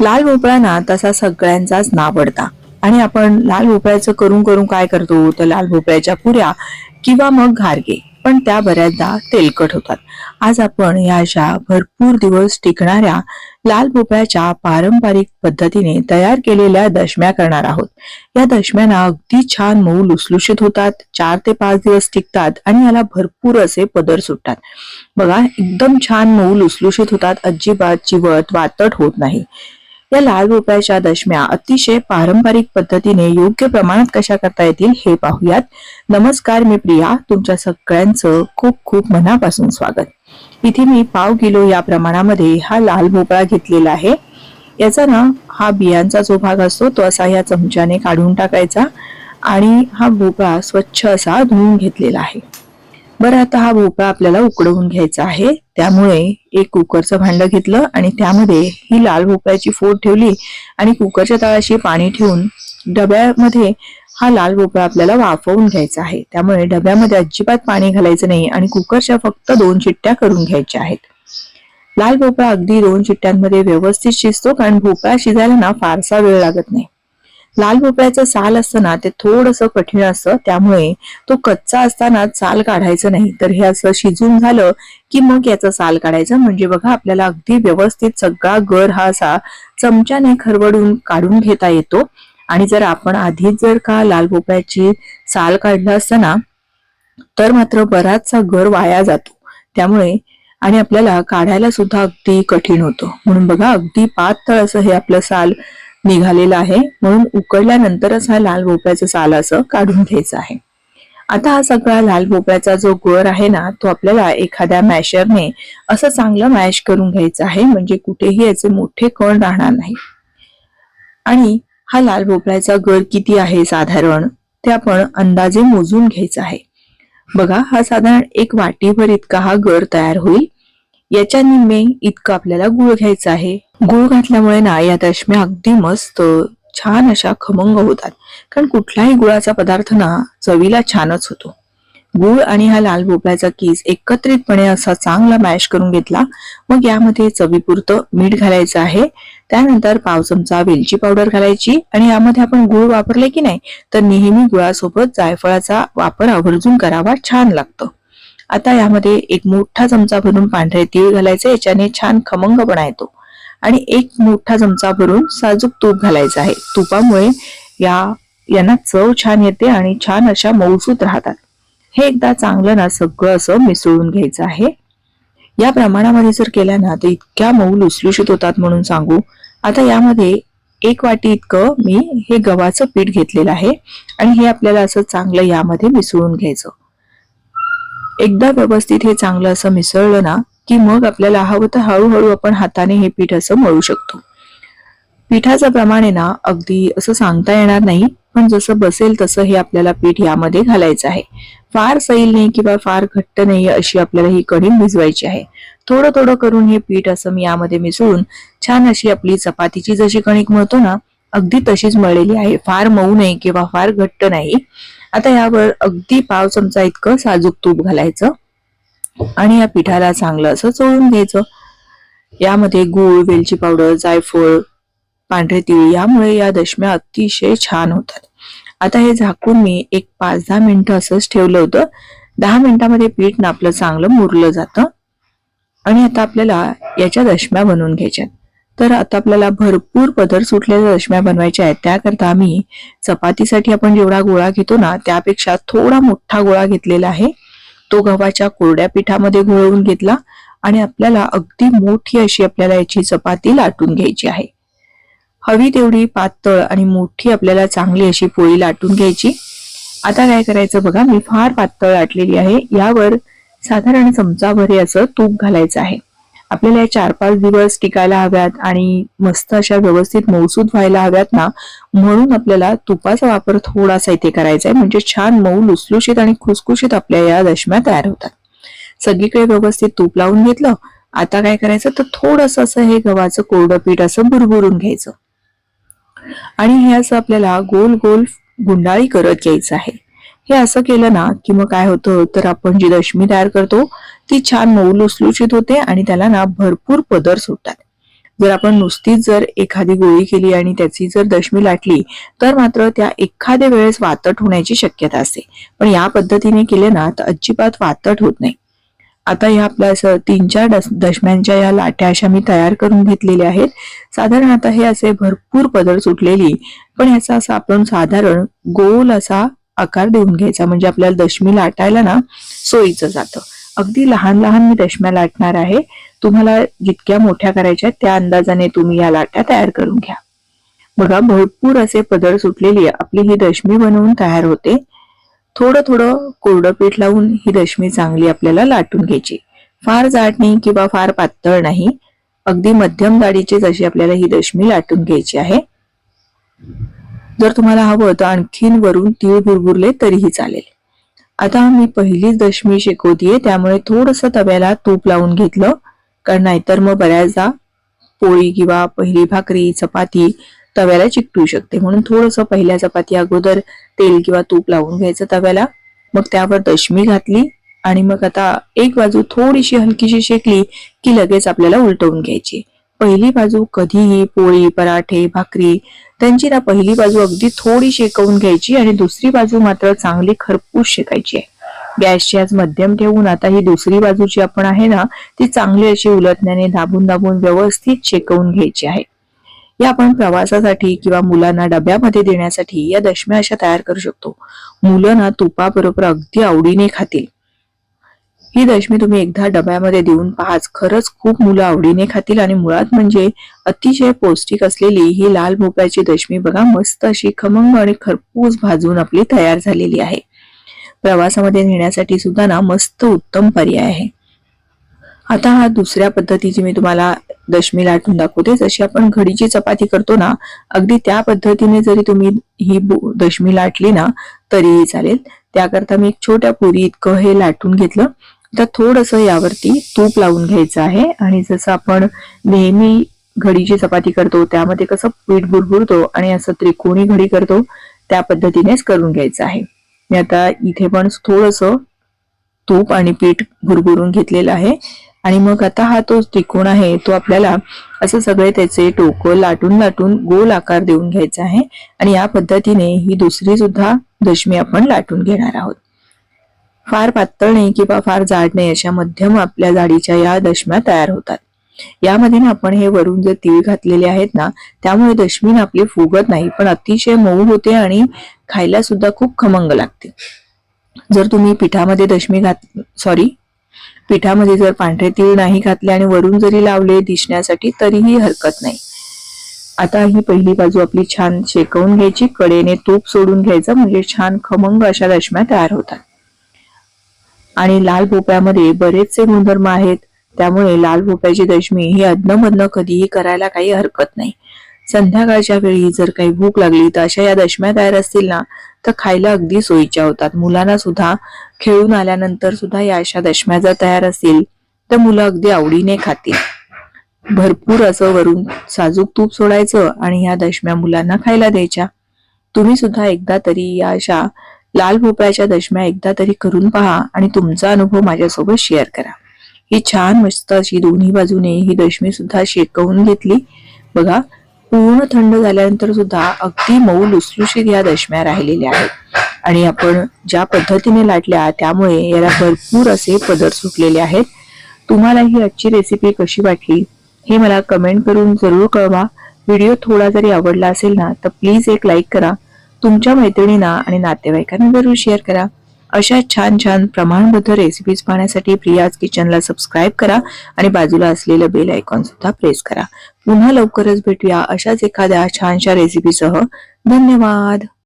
लाल भोपळा ना तसा सगळ्यांचाच नावडता आणि आपण लाल भोपळ्याचं करून करून काय करतो? तर लाल भोपळ्याच्या पुऱ्या किंवा मग घारगे. पण त्या बऱ्याचदा तेलकट होतात. आज आपण या अशा भरपूर दिवस टिकणाऱ्या लाल भोपळ्याच्या पारंपरिक पद्धतीने तयार केलेल्या दशम्या करणार आहोत. या दशम्याना अगदी छान मऊ लुसलुशीत होतात चार ते पाच दिवस टिकतात आणि याला भरपूर असे पदर सुटतात. बघा एकदम छान मऊ लुसलुशीत होतात अजिबात चिवट वातट होत नाही. या लाल भोपळ्याच्या दशम्या अतिशय पारंपरिक पद्धतीने योग्य प्रमाणात कशा करता येतील हे पाहूयात. नमस्कार मी प्रिया तुमच्या सगळ्यांचं खूप खूप मनापासून स्वागत. इथे मी पाव किलो या प्रमाणामध्ये हा लाल भोपळा घेतलेला आहे. याचा ना हा बियांचा जो भाग असतो तो असा या चमच्याने काढून टाकायचा आणि हा भोपळा स्वच्छ असा धुवून घेतलेला आहे. बरं आता हा भोपळा आपल्याला उकडवून घ्यायचा आहे. त्यामुळे एक कुकरचं भांड घेतलं आणि त्यामध्ये ही लाल भोपळ्याची फोड ठेवली आणि कुकरच्या तळाशी पाणी ठेवून डब्यामध्ये हा लाल भोपळा आपल्याला वाफवून घ्यायचा आहे. त्यामुळे डब्यामध्ये अजिबात पाणी घालायचं नाही आणि कुकरच्या फक्त दोन चिट्ट्या करून घ्यायच्या आहेत. लाल भोपळा अगदी दोन चिट्ट्यांमध्ये व्यवस्थित शिजतो कारण भोपळा शिजायला ना फारसा वेळ लागत नाही. लाल भोपळ्याचं साल असतं ना ते थोडस कठीण असतं त्यामुळे तो कच्चा असताना साल काढायचं नाही. तर हे असं शिजून झालं की मग याचं साल काढायचं. म्हणजे बघा आपल्याला अगदी व्यवस्थित सगळा गर हा असा चमच्याने खरवडून काढून घेता येतो. आणि जर आपण आधीच जर का लाल भोपळ्याची साल काढला असताना तर मात्र बराचसा गर वाया जातो. त्यामुळे आणि आपल्याला काढायला सुद्धा अगदी कठीण होतं. म्हणून बघा अगदी पातळ असं हे आपलं साल निघालेला आहे. म्हणून उकडल्यानंतरच हा लाल भोपळ्याचं साल असं काढून घ्यायचं आहे. आता हा सगळा लाल भोपळ्याचा जो गर आहे ना तो आपल्याला एखाद्या मॅशरने असं चांगलं मॅश करून घ्यायचं आहे. म्हणजे कुठेही याचे मोठे कण राहणार नाही. आणि हा लाल भोपळ्याचा गर किती आहे साधारण? ते आपण अंदाजे मोजून घ्यायचा आहे. बघा हा साधारण एक वाटीभर इतका हा गर तयार होईल. याच्या निम्मे इतकं आपल्याला गुळ घ्यायचा आहे. गुळ घातल्यामुळे ना या दशम्या अगदी मस्त छान अशा खमंग होतात. कारण कुठलाही गुळाचा पदार्थ ना चवीला छानच होतो. गुळ आणि हा लाल भोपळ्याचा केस एकत्रितपणे असा चांगला मॅश करून घेतला मग यामध्ये चवीपुरतं मीठ घालायचं आहे. त्यानंतर पाव चमचा वेलची पावडर घालायची आणि यामध्ये आपण गुळ वापरले की नाही तर नेहमी गुळासोबत जायफळाचा वापर आवर्जून करावा छान लागतं. आता यामध्ये एक मोठा चमचा भरून पांढरे तीळ घालायचे याच्याने छान खमंगपणा येतो. आणि एक मोठा चमचा भरून साजूक तूप घालायचं आहे. तुपामुळे या यांना चव छान येते आणि छान अशा मौजूद राहतात. हे एकदा चांगलं ना सगळं असं मिसळून घ्यायचं आहे. या प्रमाणामध्ये जर केल्या ना तर इतक्या मऊ लुसलुशीत होतात म्हणून सांगू. आता यामध्ये एक वाटी इतकं मी हे गव्हाचं पीठ घेतलेलं आहे आणि हे आपल्याला असं चांगलं यामध्ये मिसळून घ्यायचं. एकदा व्यवस्थित हे चांगलं असं मिसळलं ना की मग आपल्याला हवं तर हळूहळू आपण हाताने हे पीठ असं मळू शकतो. पिठाचं प्रमाण ना अगदी असं सांगता येणार नाही पण जसं बसेल तसं हे आपल्याला पीठ यामध्ये घालायचं आहे. फार सैल नाही किंवा फार घट्ट नाही अशी आपल्याला ही कणिक भिजवायची आहे. थोडं थोडं करून हे पीठ असं मी यामध्ये मिसळून छान अशी आपली चपातीची जशी कणिक मळतो ना अगदी तशीच मळलेली आहे. फार मऊ नाही किंवा फार घट्ट नाही. आता यावर अगदी पाव चमचा इतकं साजूक तूप घालायचं आणि या पिठाला चांगलं असं चोळून घ्यायचं. यामध्ये गूळ वेलची पावडर जायफळ पांढरे तीळ यामुळे या दशम्या अतिशय छान होतात. आता हे झाकून मी एक पाच दहा मिनिटं असंच ठेवलं होतं. दहा मिनिटामध्ये पीठ नापलं चांगलं मुरलं जातं. आणि आता आपल्याला याच्या दशम्या बनवून घ्यायच्यात. तर आता आपल्याला भरपूर पदर सुटलेल्या रश्म्या बनवायच्या आहेत. त्याकरता आम्ही चपातीसाठी आपण जेवढा गोळा घेतो ना त्यापेक्षा थोडा मोठा गोळा घेतलेला आहे. तो गव्हाच्या कोरड्या पिठामध्ये घोळवून घेतला आणि आपल्याला अगदी मोठी अशी आपल्याला याची चपाती लाटून घ्यायची आहे. हवी तेवढी पातळ आणि मोठी आपल्याला चांगली अशी पोळी लाटून घ्यायची. आता काय करायचं बघा मी फार पातळ लाटलेली आहे. यावर साधारण चमचाभरे असं तूप घालायचं आहे. आपल्याला या चार पाच दिवस टिकायला हव्यात आणि मस्त अशा व्यवस्थित मऊसूद व्हायला हव्यात ना म्हणून आपल्याला तुपाचा वापर थोडासा इथे करायचा आहे. म्हणजे छान मऊ लुसलुशीत आणि खुसखुशीत आपल्या या दशम्या तयार होतात. सगळीकडे व्यवस्थित तूप लावून घेतलं. आता काय करायचं? तर थोडस असं हे गव्हाचं कोरडं पीठ असं बुरबुरून घ्यायचं. आणि हे असं आपल्याला गोल गोल गुंडाळी करत घ्यायचं आहे. हे असं केलं ना की मग काय होतं? तर आपण जी दशमी तयार करतो ती छान मऊ लुसलुशीत होते आणि त्याला ना भरपूर पदर सुटतात. जर आपण नुसतीच जर एखादी गोळी केली आणि त्याची जर दशमी लाटली तर मात्र त्या एखाद्या वेळेस वातट होण्याची शक्यता असते. पण या पद्धतीने केले ना तर अजिबात वातट होत नाही. आता या आपल्या असं तीन चार दशम्यांच्या या लाट्या अशा मी तयार करून घेतलेल्या आहेत. साधारण आता हे असे भरपूर पदर सुटलेली पण याचा असा आपण साधारण गोल असा आकार देऊन घ्यायचा. म्हणजे आपल्याला दशमी लाटायला ना सोयीचं जातं. अगदी लहान लहान मी दशम्या लाटणार आहे. तुम्हाला जितक्या मोठ्या करायच्या त्या अंदाजाने तुम्ही या लाट्या तयार करून घ्या. बघा भरपूर असे पदर सुटलेली आपली ही दशमी बनवून तयार होते. थोडं थोडं कोरडं पीठ लावून ही दशमी चांगली आपल्याला लाटून घ्यायची. फार जाड नाही किंवा फार पातळ नाही. अगदी मध्यम जाडीची जशी आपल्याला ही दशमी लाटून घ्यायची आहे. जर तुम्हाला हवं तर आणखीन वरून तीळ भुरभुरले तरीही चालेल. आता मी पहिलीच दशमी शिकवतीये त्यामुळे थोडस तव्याला तूप लावून घेतलं. कारण नाहीतर मग बऱ्याचदा पोळी किंवा पहिली भाकरी चपाती तव्याला चिकटू शकते. म्हणून थोडस पहिल्या चपाती अगोदर तेल किंवा तूप लावून घ्यायचं तव्याला. मग त्यावर दशमी घातली आणि मग आता एक बाजू थोडीशी हलकीशी शेकली की लगेच आपल्याला उलटवून घ्यायची. पहिली बाजू कधीही पोळी पराठे भाकरी त्यांची ना पहिली बाजू अगदी थोडी शेकवून घ्यायची आणि दुसरी बाजू मात्र चांगली खरपूस शेकायची आहे. गॅसची आज मध्यम ठेवून आता ही दुसरी बाजू जी आपण आहे ना ती चांगली अशी उलटण्याने दाबून दाबून व्यवस्थित शेकवून घ्यायची आहे. या आपण प्रवासासाठी किंवा मुलांना डब्यामध्ये देण्यासाठी या दशम्या अशा तयार करू शकतो. मुलं ना तुपाबरोबर अगदी आवडीने खातील. ही दशमी तुम्ही एकदा डब्यामध्ये देऊन पाहाच. खरंच खूप मुलं आवडीने खातील आणि मुळात म्हणजे अतिशय पौष्टिक असलेली ही लाल भोपळ्याची दशमी बघा मस्त अशी खमंग आणि खरपूस भाजून आपली तयार झालेली आहे. प्रवासामध्ये नेण्यासाठी सुद्धा ना मस्त उत्तम पर्याय आहे. आता हा दुसऱ्या पद्धतीची मी तुम्हाला दशमी लाटून दाखवते. जशी आपण घडीची चपाती करतो ना अगदी त्या पद्धतीने जरी तुम्ही ही दशमी लाटली ना तरीही चालेल. त्याकरता मी एक छोट्या पुरी इतकं हे लाटून घेतलं. आता थोडंसं यावरती तूप लावून घ्यायचं आहे. आणि जसं आपण नेहमी घडीची चपाती करतो त्यामध्ये कसं पीठ भुरभुरतो आणि असं त्रिकोणी घडी करतो त्या पद्धतीनेच करून घ्यायचं आहे. मी आता इथे पण थोडंसं तूप आणि पीठ भुरभुरून घेतलेलं आहे. आणि मग आता हा तो त्रिकोण आहे तो आपल्याला असं सगळे त्याचे टोकं लाटून लाटून गोल आकार देऊन घ्यायचा आहे. आणि या पद्धतीने ही दुसरी सुद्धा दशमी आपण लाटून घेणार आहोत. फार पातळ नाही किंवा फार जाड नाही अशा मध्यम आपल्या जाडीच्या या दशम्या तयार होतात. यामध्ये ना आपण हे वरून जे तीळ घातलेले आहेत ना त्यामुळे दशमीन आपली फुगत नाही पण अतिशय मऊ होते आणि खायला सुद्धा खूप खमंग लागते. जर तुम्ही पिठामध्ये दशमी घात सॉरी पिठामध्ये जर पांढरे तीळ नाही घातले आणि वरून जरी लावले दिसण्यासाठी तरीही हरकत नाही. आता ही पहिली बाजू आपली छान शेकवून घ्यायची कडेने तूप सोडून घ्यायचं म्हणजे छान खमंग अशा दशम्या तयार होतात. आणि लाल भोप्यामध्ये बरेचसे गुणधर्म आहेत. त्यामुळे लाल भोप्याची दशमी ही अदनमधनं कधीही करायला काही हरकत नाही. संध्याकाळच्या वेळी जर काही भूक लागली तर अशा या दशम्या तयार असतील ना तर खायला अगदी सोयीच्या होतात. मुलांना सुद्धा खेळून आल्यानंतर सुद्धा या अशा दशम्या जर तयार असतील तर मुलं अगदी आवडीने खातील. भरपूर असं वरून साजूक तूप सोडायचं आणि ह्या दशम्या मुलांना खायला द्यायच्या. तुम्ही सुद्धा एकदा तरी या अशा लाल भोपळ्याच्या दशम्या एकदा तरी करून पहा आणि तुमचा अनुभव माझ्यासोबत शेअर करा. ही छान मस्त अशी दोन्ही बाजूने ही दशमी सुद्धा शेकवून घेतली. बघा पूर्ण थंड झाल्यानंतर सुद्धा अगदी मऊ लुसलुशीत या दशम्या राहिलेल्या आहेत. आणि आपण ज्या पद्धतीने लाटल्या त्यामुळे याला भरपूर असे पदर सुटलेले आहेत. तुम्हाला ही आजची रेसिपी कशी वाटली हे मला कमेंट करून जरूर कळवा. व्हिडिओ थोडा जरी आवडला असेल ना तर प्लीज एक लाईक करा. तुमच्या मैत्रिणींना आणि नातेवाईकांना जरूर शेअर करा. अशा छान छान प्रमाणबद्ध रेसिपीज पाहण्यासाठी प्रियाज किचनला सबस्क्राईब करा आणि बाजूला असलेलं बेल आयकॉन सुद्धा प्रेस करा. पुन्हा लवकरच भेटूया अशाच एखाद्या छानशा रेसिपीसह धन्यवाद!